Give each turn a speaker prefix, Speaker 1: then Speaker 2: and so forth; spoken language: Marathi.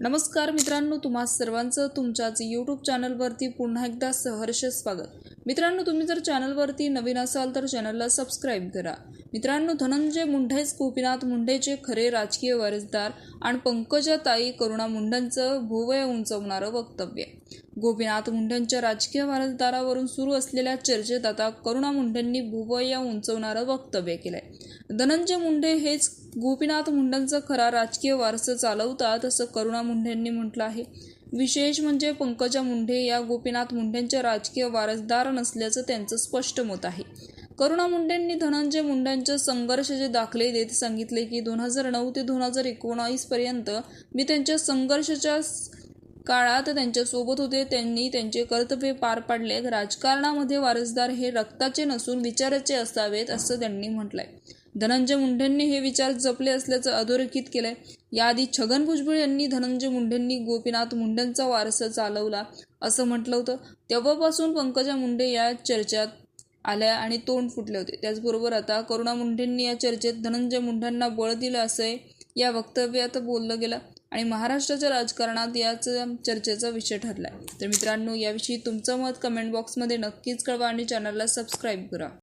Speaker 1: नमस्कार मित्रांनो तुम्हा सर्वांचं तुमच्याच यूट्यूब चॅनलवरती पुन्हा एकदा सहर्ष स्वागत. मित्रांनो तुम्ही जर चॅनलवरती नवीन असाल तर चॅनलला सबस्क्राईब करा. मित्रांनो धनंजय मुंढेच गोपीनाथ मुंडेचे खरे राजकीय वारसदार आणि पंकजा ताई करुणा मुंडेंचं भुवय उंचवणारं वक्तव्य. गोपीनाथ मुंडेंच्या राजकीय वारसदारावरून सुरू असलेल्या चर्चेत आता करुणा मुंडेंनी भुवय उंचवणारं वक्तव्य केलंय. धनंजय मुंडे हेच गोपीनाथ मुंडेंचा खरा राजकीय वारसा चालवतात असं करुणा मुंडेंनी म्हटलं आहे. विशेष म्हणजे पंकजा मुंडे या गोपीनाथ मुंडेंच्या राजकीय वारसदार नसल्याचं त्यांचं स्पष्ट मत आहे. करुणा मुंडेंनी धनंजय मुंडेंच्या संघर्षाचे दाखले देत सांगितले की दोन हजार नऊ ते दोन हजार एकोणावीस पर्यंत मी त्यांच्या संघर्षाच्या काळात त्यांच्यासोबत होते त्यांनी त्यांचे कर्तव्य पार पाडले. राजकारणामध्ये वारसदार हे रक्ताचे नसून विचाराचे असावेत असं त्यांनी म्हटलंय. धनंजय मुंडेंनी हे विचार जपले असल्याचं अधोरेखित केलंय. याआधी छगन भुजबळ यांनी धनंजय मुंडेंनी गोपीनाथ मुंडेंचा वारसा चालवला असं म्हटलं होतं. तेव्हापासून पंकजा मुंडे या चर्चेत आल्या आणि तोंड फुटले होते. त्याचबरोबर आता करुणा मुंडेंनी या चर्चेत धनंजय मुंडेंना बळ दिलं असं या वक्तव्यात बोललं गेलं. आणि महाराष्ट्राच्या राजकारणात याच चर्चेचा विषय ठरला आहे तर मित्रांनो याविषयी तुमचं मत कमेंट बॉक्समध्ये नक्कीच कळवा आणि चॅनलला सबस्क्राईब करा.